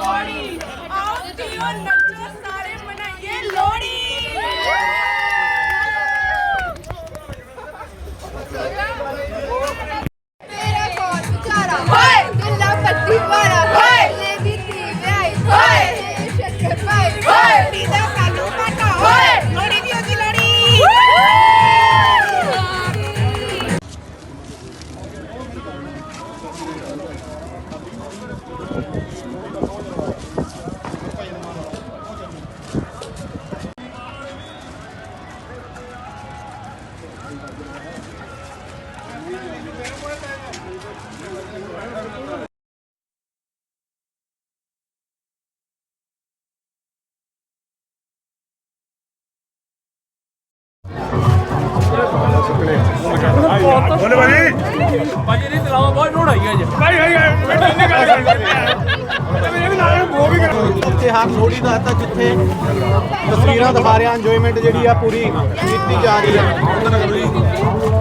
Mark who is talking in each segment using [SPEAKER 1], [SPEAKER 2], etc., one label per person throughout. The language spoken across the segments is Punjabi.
[SPEAKER 1] body, out to your
[SPEAKER 2] nutty. ਭਾਜੀ
[SPEAKER 3] ਇਹਦੀ ਤਲਾਵਾ ਬਹੁਤ ਲੋੜ ਆਈ ਹੈ ਜੀ।
[SPEAKER 2] ਭਾਈ ਭਾਈ ਮੈਂ ਇੰਨੀ ਗੱਲ ਕਰ ਮੇਰੇ ਵੀ ਨਾਲ ਉਹ ਵੀ ਕਰ
[SPEAKER 4] ਤਿਹਾਰ ਲੋਹੜੀ ਦਾ ਤਾਂ ਜਿੱਥੇ ਤਸਵੀਰਾਂ ਦਿਖਾ ਰਿਹਾ ਇੰਜੋਇਮੈਂਟ ਜਿਹੜੀ ਆ ਪੂਰੀ ਕੀਤੀ ਜਾ ਰਹੀ ਹੈ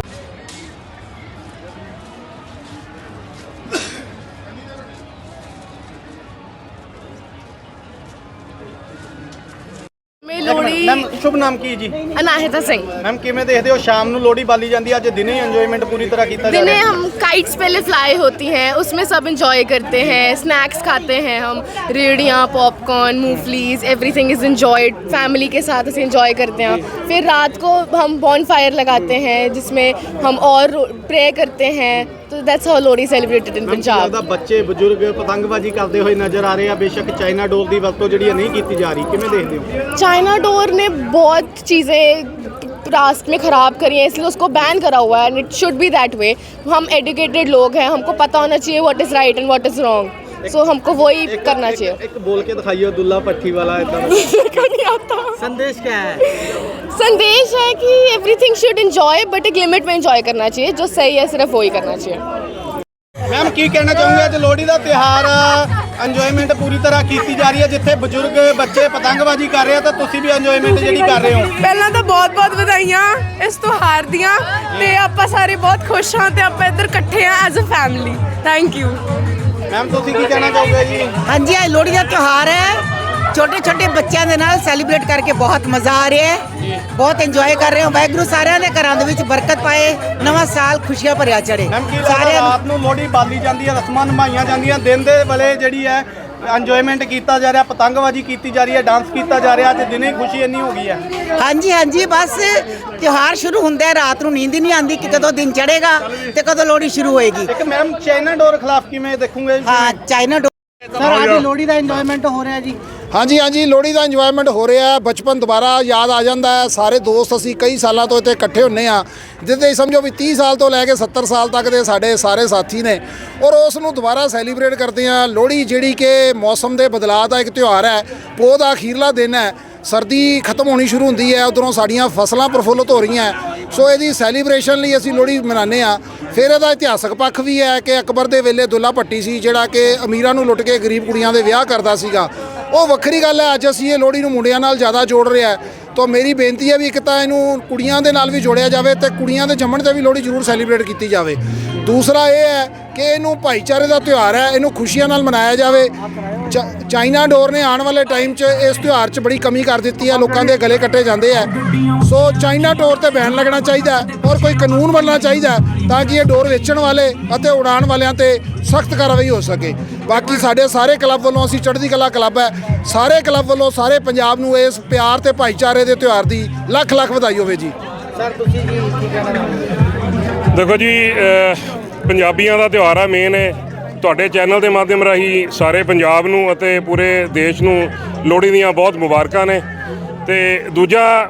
[SPEAKER 5] ਮੇ ਲੋਹੜੀ
[SPEAKER 4] ਮੈਮ ਸ਼ੁਭ ਨਾਮ ਕੀ ਜੀ
[SPEAKER 5] ਅਨਾਹਿਤਾ ਸਿੰਘ
[SPEAKER 4] ਮੈਮ ਕਿਵੇਂ ਦੇਖਦੇ ਹੋ ਸ਼ਾਮ ਨੂੰ ਲੋਹੜੀ ਬਾਲੀ ਜਾਂਦੀ ਹੈ ਅੱਜ ਦਿਨੇ ਹੀ ਇੰਜੋਇਮੈਂਟ ਪੂਰੀ ਤਰ੍ਹਾਂ ਕੀਤਾ ਜਾ
[SPEAKER 5] दिने
[SPEAKER 4] ਰਿਹਾ
[SPEAKER 5] हम काइट्स पहले फ्लाई होती हैं उसमें सब इंजॉय करते हैं स्नैक्स खाते हैं हम रेड़ियाँ पॉपकॉर्न मूंगफलीज एवरीथिंग इज़ इंजॉयड फैमिली के साथ ऐसे इंजॉय करते हैं फिर रात को हम बॉन फायर लगाते हैं जिसमें हम और प्रे करते हैं तो that's how Lohri celebrated in
[SPEAKER 4] ma'am
[SPEAKER 5] Punjab
[SPEAKER 4] ਲੱਗਦਾ ਬੱਚੇ ਬਜ਼ੁਰਗ ਪਤੰਗਬਾਜ਼ੀ ਕਰਦੇ ਹੋਏ ਨਜ਼ਰ ਆ ਰਹੇ ਆ ਬੇਸ਼ੱਕ ਚਾਈਨਾ ਡੋਰ ਦੀ ਵਰਤੋਂ ਜਿਹੜੀ ਹੈ ਨਹੀਂ ਕੀਤੀ ਜਾ ਰਹੀ ਕਿਵੇਂ ਦੇਖਦੇ ਹੋ
[SPEAKER 5] चाइना डोर ने बहुत चीज़ें रास्ते में ख़राब करी हैं इसलिए उसको बैन करा हुआ है and it should be that way हम एजुकेटेड लोग हैं हमको पता होना चाहिए what is right and what is wrong सो हमको वही
[SPEAKER 4] ਇੱਕ-
[SPEAKER 5] करना
[SPEAKER 4] ਇੱਕ-
[SPEAKER 5] चाहिए
[SPEAKER 4] ਇੱਕ ਬੋਲ ਕੇ ਦਿਖਾਈਓ ਦੁੱਲਾ ਪੱਠੀ ਵਾਲਾ ਇਦਾਂ
[SPEAKER 5] को नहीं आता
[SPEAKER 4] ਸੰਦੇਸ਼ ਕੀ ਹੈ
[SPEAKER 5] संदेश है कि एवरीथिंग शुड इंजॉय बट एक लिमिट में इंजॉय करना चाहिए जो सही है सिर्फ वही करना चाहिए
[SPEAKER 4] ਮੈਮ ਕੀ ਕਹਿਣਾ ਚਾਹੋਗੇ ਅੱਜ ਲੋਹੜੀ ਦਾ ਤਿਹਾਰ ਇੰਜੋਇਮੈਂਟ ਪੂਰੀ ਤਰ੍ਹਾਂ ਕੀਤੀ ਜਾ ਰਹੀ ਹੈ ਜਿੱਥੇ ਬਜ਼ੁਰਗ ਬੱਚੇ ਪਤੰਗਬਾਜ਼ੀ ਕਰ ਰਹੇ ਆ ਤਾਂ ਤੁਸੀਂ ਵੀ ਇੰਜੋਇਮੈਂਟ ਜਿਹੜੀ ਕਰ ਰਹੇ ਹੋ
[SPEAKER 6] ਪਹਿਲਾਂ ਤਾਂ ਬਹੁਤ-ਬਹੁਤ ਵਧਾਈਆਂ ਇਸ ਤਿਉਹਾਰ ਦੀਆਂ ਤੇ ਆਪਾਂ ਸਾਰੇ ਬਹੁਤ ਖੁਸ਼ ਹਾਂ ਤੇ ਆਪਾਂ ਇੱਧਰ ਇਕੱਠੇ ਆ as a family thank you
[SPEAKER 4] ma'am ਤੁਸੀਂ ਕੀ ਕਹਿਣਾ ਚਾਹੋਗੇ ਜੀ?
[SPEAKER 7] ਹਾਂਜੀ ਅੱਜ ਲੋਹੜੀ ਦਾ ਤਿਉਹਾਰ ਹੈ। ਛੋਟੇ ਛੋਟੇ ਬੱਚਿਆਂ ਦੇ ਨਾਲ ਸੈਲੀਬ੍ਰੇਟ ਕਰਕੇ ਬਹੁਤ ਮਜ਼ਾ ਆ ਰਿਹਾ ਹੈ। ਬਹੁਤ ਇੰਜੋਏ ਕਰ ਰਹੇ ਹਾਂ। ਵਾਹਿਗੁਰੂ ਸਾਰਿਆਂ ਦੇ ਘਰਾਂ ਦੇ ਵਿੱਚ ਬਰਕਤ ਪਾਏ। ਨਵਾਂ ਸਾਲ ਖੁਸ਼ੀਆਂ ਭਰਿਆ ਚੜੇ
[SPEAKER 4] ਮੈਮ ਕੀ ਲੱਗਦਾ ਰਾਤ ਨੂੰ ਲੋਹੜੀ ਬਾਲੀ ਜਾਂਦੀ ਹੈ ਰਸਮਾਂ ਨਿਭਾਈਆਂ ਜਾਂਦੀਆਂ ਦਿਨ ਦੇ ਵੇਲੇ ਜਿਹੜੀ ਹੈ ਇੰਜੋਇਮੈਂਟ ਕੀਤਾ ਜਾ ਰਿਹਾ ਪਤੰਗਬਾਜ਼ੀ ਕੀਤੀ ਜਾ ਰਹੀ ਹੈ ਡਾਂਸ ਕੀਤਾ ਜਾ ਰਿਹਾ ਅੱਜ ਦਿਨੇ ਹੀ ਖੁਸ਼ੀ ਇੰਨੀ ਹੋ ਗਈ ਹੈ।
[SPEAKER 7] ਹਾਂਜੀ ਹਾਂਜੀ ਬਸ ਤਿਉਹਾਰ ਸ਼ੁਰੂ ਹੁੰਦਾ ਹੈ ਰਾਤ ਨੂੰ ਨੀਂਦ ਹੀ ਨਹੀਂ ਆਉਂਦੀ ਕਿ ਕਦੋਂ ਦਿਨ ਚੜੇਗਾ ਤੇ ਕਦੋਂ ਲੋਹੜੀ ਸ਼ੁਰੂ ਹੋਏਗੀ।
[SPEAKER 4] ਇੱਕ ਮੈਮ ਚਾਈਨਾ ਡੋਰ ਖਿਲਾਫ ਕਿਵੇਂ ਦੇਖੋਗੇ?
[SPEAKER 7] ਹਾਂ ਚਾਈਨਾ ਡੋ-
[SPEAKER 4] ਸਰ ਅੱਜ ਲੋਹੜੀ ਦਾ ਇੰਜੋਇਮੈਂਟ ਹੋ ਰਿਹਾ ਜੀ।
[SPEAKER 8] ਹਾਂਜੀ ਹਾਂਜੀ, ਲੋਹੜੀ ਦਾ ਇੰਜੋਇਮੈਂਟ ਹੋ ਰਿਹਾ ਹੈ। ਬਚਪਨ ਦੁਬਾਰਾ ਯਾਦ ਆ ਜਾਂਦਾ ਹੈ। ਸਾਰੇ ਦੋਸਤ ਅਸੀਂ ਕਈ ਸਾਲਾਂ ਤੋਂ ਇੱਥੇ ਇਕੱਠੇ ਹੁੰਨੇ ਆ ਜਿੱਦੇ ਸਮਝੋ ਵੀ 30 ਸਾਲ ਤੋਂ ਲੈ ਕੇ 70 ਸਾਲ ਤੱਕ ਦੇ ਸਾਡੇ ਸਾਰੇ ਸਾਥੀ ਨੇ। ਔਰ ਉਸ ਨੂੰ ਦੁਬਾਰਾ ਸੈਲੀਬ੍ਰੇਟ ਕਰਦੇ ਆ ਲੋਹੜੀ ਜਿਹੜੀ ਕਿ ਮੌਸਮ ਦੇ ਬਦਲਾਅ ਦਾ ਇੱਕ ਤਿਉਹਾਰ ਹੈ। ਪੋਹ ਦਾ ਅਖੀਰਲਾ ਦਿਨ ਹੈ। ਸਰਦੀ ਖਤਮ ਹੋਣੀ ਸ਼ੁਰੂ ਹੁੰਦੀ ਹੈ। ਉਧਰੋਂ ਸਾਡੀਆਂ ਫਸਲਾਂ ਪ੍ਰਫੁੱਲਤ ਹੋ ਰਹੀਆਂ ਸੋ ਇਹਦੀ ਸੈਲੀਬ੍ਰੇਸ਼ਨ ਲਈ ਅਸੀਂ ਲੋਹੜੀ ਮਨਾਉਂਦੇ ਆ ਫਿਰ ਇਹਦਾ ਇਤਿਹਾਸਕ ਪੱਖ ਵੀ ਹੈ ਕਿ ਅਕਬਰ ਦੇ ਵੇਲੇ ਦੁੱਲਾ ਭੱਟੀ ਸੀ, ਜਿਹੜਾ ਕਿ ਅਮੀਰਾਂ ਨੂੰ ਲੁੱਟ ਕੇ ਗਰੀਬ ਕੁੜੀਆਂ ਦੇ ਵਿਆਹ ਕਰਦਾ ਸੀਗਾ। ਉਹ ਵੱਖਰੀ ਗੱਲ ਹੈ, ਅੱਜ ਅਸੀਂ ਇਹ ਲੋਹੜੀ ਨੂੰ ਮੁੰਡਿਆਂ ਨਾਲ ਜ਼ਿਆਦਾ ਜੋੜ ਰਿਹਾ ਹੈ। ਤਾਂ ਮੇਰੀ ਬੇਨਤੀ ਹੈ ਵੀ ਇੱਕ ਤਾਂ ਇਹਨੂੰ ਕੁੜੀਆਂ ਦੇ ਨਾਲ ਵੀ ਜੋੜਿਆ ਜਾਵੇ ਤੇ ਕੁੜੀਆਂ ਦੇ ਜੰਮਣ ਤੇ ਵੀ ਲੋਹੜੀ ਜ਼ਰੂਰ ਸੈਲੀਬ੍ਰੇਟ ਕੀਤੀ ਜਾਵੇ। ਦੂਸਰਾ ਇਹ ਹੈ ਕਿ ਇਹਨੂੰ ਭਾਈਚਾਰੇ ਦਾ ਤਿਉਹਾਰ ਹੈ, ਇਹਨੂੰ ਖੁਸ਼ੀਆਂ ਨਾਲ ਮਨਾਇਆ ਜਾਵੇ। ਚਾਈਨਾ ਡੋਰ ਨੇ ਆਉਣ ਵਾਲੇ ਟਾਈਮ 'ਚ ਇਸ ਤਿਉਹਾਰ 'ਚ ਬੜੀ ਕਮੀ ਕਰ ਦਿੱਤੀ ਹੈ ਲੋਕਾਂ ਦੇ ਗਲੇ ਕੱਟੇ ਜਾਂਦੇ ਆ ਸੋ ਚਾਈਨਾ ਡੋਰ ਤੇ ਬੈਨ ਲੱਗਣਾ ਚਾਹੀਦਾ ਹੈ ਔਰ ਕੋਈ ਕਾਨੂੰਨ ਬਣਨਾ ਚਾਹੀਦਾ ਹੈ ਤਾਂ ਕਿ ਇਹ ਡੋਰ ਵੇਚਣ ਵਾਲੇ ਅਤੇ ਉਡਾਣ ਵਾਲਿਆਂ ਤੇ ਸਖਤ ਕਾਰਵਾਈ ਹੋ ਸਕੇ। ਬਾਕੀ ਸਾਡੇ ਸਾਰੇ ਕਲੱਬ ਵੱਲੋਂ ਅਸੀਂ ਚੜ੍ਹਦੀ ਕਲਾ ਕਲੱਬ ਹੈ ਸਾਰੇ ਕਲੱਬ ਵੱਲੋਂ ਸਾਰੇ ਪੰਜਾਬ ਨੂੰ ਇਸ ਪਿਆਰ ਤੇ ਭਾਈਚਾਰੇ ਦੇ ਤਿਉਹਾਰ ਦੀ ਲੱਖ ਲੱਖ ਵਧਾਈ ਹੋਵੇ ਜੀ।
[SPEAKER 4] ਸਰ ਤੁਸੀਂ ਕੀ ਕੀ ਕਹਿਣਾ
[SPEAKER 2] ਦੇਖੋ ਜੀ ਪੰਜਾਬੀਆਂ ਦਾ ਤਿਉਹਾਰ ਆ ਮੇਨ ਹੈ ਤੁਹਾਡੇ ਚੈਨਲ ਦੇ ਮਾਧਿਅਮ ਰਾਹੀਂ ਸਾਰੇ ਪੰਜਾਬ ਨੂੰ ਅਤੇ ਪੂਰੇ ਦੇਸ਼ ਨੂੰ ਲੋਹੜੀ ਦੀਆਂ ਬਹੁਤ ਮੁਬਾਰਕਾਂ ਨੇ। ਤੇ ਦੂਜਾ